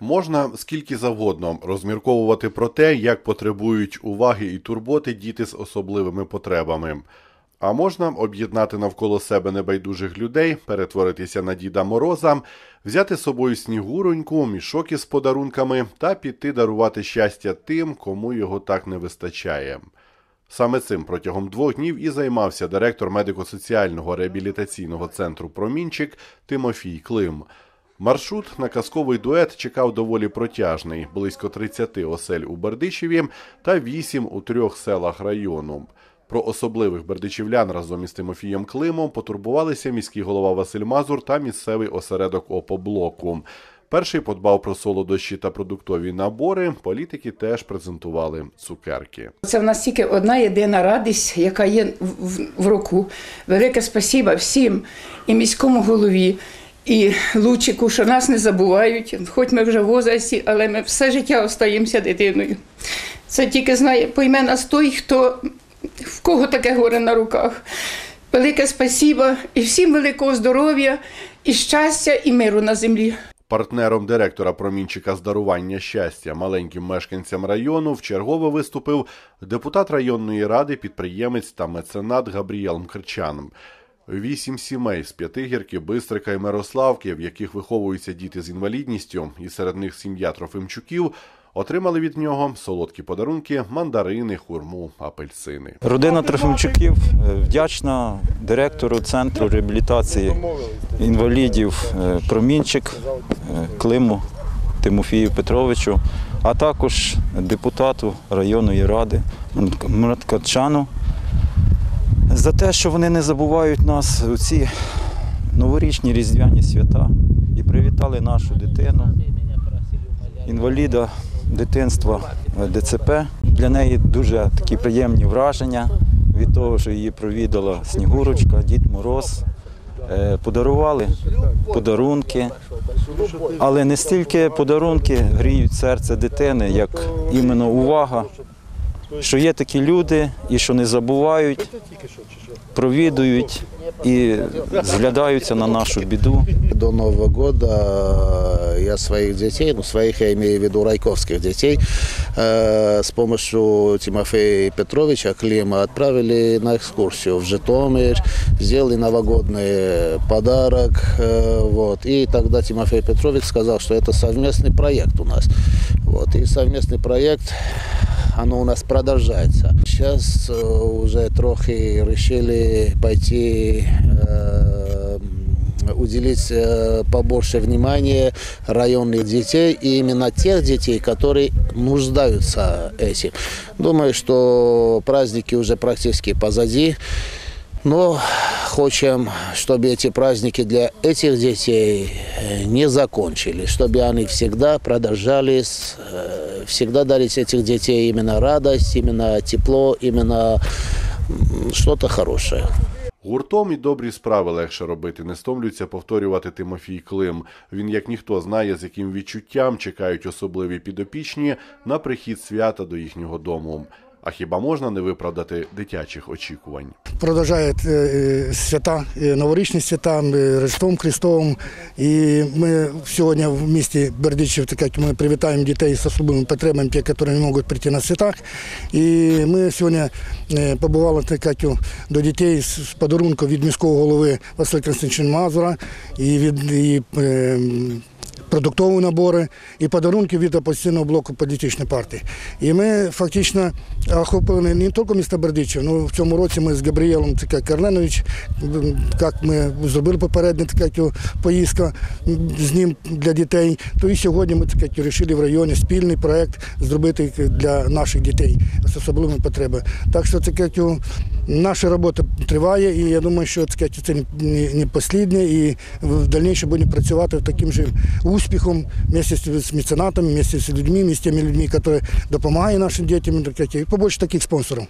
Можна скільки завгодно розмірковувати про те, як потребують уваги і турботи діти з особливими потребами. А можна об'єднати навколо себе небайдужих людей, перетворитися на Діда Мороза, взяти з собою снігуроньку, мішок із подарунками та піти дарувати щастя тим, кому його так не вистачає. Саме цим протягом двох днів і займався директор медико-соціального реабілітаційного центру Промінчик Тимофій Клим. Маршрут на казковий дует чекав доволі протяжний близько 30 осель у Бердичеві та 8 у трьох селах району. Про особливих бердичівлян разом із Тимофієм Климом потурбувалися міський голова Василь Мазур та місцевий осередок ОПО-блоку. Перший подбав про солодощі та продуктові набори. Політики теж презентували цукерки. Це в нас тільки одна єдина радість, яка є в, в, в року. Велике спасіба всім і міському голові, і Лучику, що нас не забувають, хоч ми вже в возрасті, але ми все життя остаємося дитиною. Це тільки знає, пойме нас той, хто в кого таке горе на руках. Велике спасіба і всім великого здоров'я, і щастя, і миру на землі. Партнером директора промінчика з дарування щастя маленьким мешканцям району вчергове виступив депутат районної ради, підприємець та меценат Габріел Мкрчан. Вісім сімей з П'ятигірки, Бистрика і Мирославки, в яких виховуються діти з інвалідністю, і серед них сім'я Трофимчуків, отримали від нього солодкі подарунки, мандарини, хурму, апельсини. Родина Трофимчуків е, вдячна директору центру реабілітації інвалідів е, Промінчик е, Климу Тимофію Петровичу, а також депутату районної ради Мраткачану за те, що вони не забувають нас у ці новорічні різдвяні свята і привітали нашу дитину, інваліда дитинства ДЦП. Для неї дуже такі приємні враження від того, що її провідала Снігурочка, Дід Мороз. Е, Подарували подарунки, але не стільки подарунки гріють серце дитини, як іменно увага, що є такі люди і що не забувають, провідують і зглядаються на нашу біду. До Нового года э, я своих детей, ну своих я имею в виду райковских детей, э, с помощью Тимофея Петровича Клима отправили на экскурсию в Житомир, сделали новогодний подарок. э, Вот. И тогда Тимофей Петрович сказал, что это совместный проект у нас. Вот. И совместный проект оно у нас продолжается. Сейчас э, уже трохи решили пойти э, уделить э, побольше внимания районных детей и именно тех детей, которые нуждаются этим. Думаю, что праздники уже практически позади. Но хотим, чтобы эти праздники для этих детей не закончились, чтобы они всегда продолжались, всегда дарить этих детей именно радость, именно тепло, именно что-то хорошее. Гуртом і добрі справи легше робити, не стомлюється повторювати Тимофій Клим. Він, як ніхто, знає, з яким відчуттям чекають особливі підопічні на прихід свята до їхнього дому. А хіба можна не виправдати дитячих очікувань? продовжують е, свята, е, новорічні свята е, Рождеством Христовим. І ми сьогодні в місті Бердичів, так як ми привітаємо дітей з особливими потребами, які не можуть прийти на святах. І ми сьогодні е, побували так як, до дітей з подарунком від міського голови Василя Константиновича Мазура і від і, е, продуктові набори і подарунки від опозиційного блоку політичної партії. І ми фактично охопили не тільки місто Бердичів, але в цьому році ми з Габріелом Карленович, як ми зробили попередньо таку поїздку з ним для дітей, то і сьогодні ми так вирішили в районі спільний проєкт зробити для наших дітей з особливими потребами. Так що це наша робота триває, і я думаю, що це, це не, не і в дальнішому будемо працювати таким же успіхом місті з меценатами, місті з людьми, тими людьми, які допомагають нашим дітям, і побольше таких спонсорів.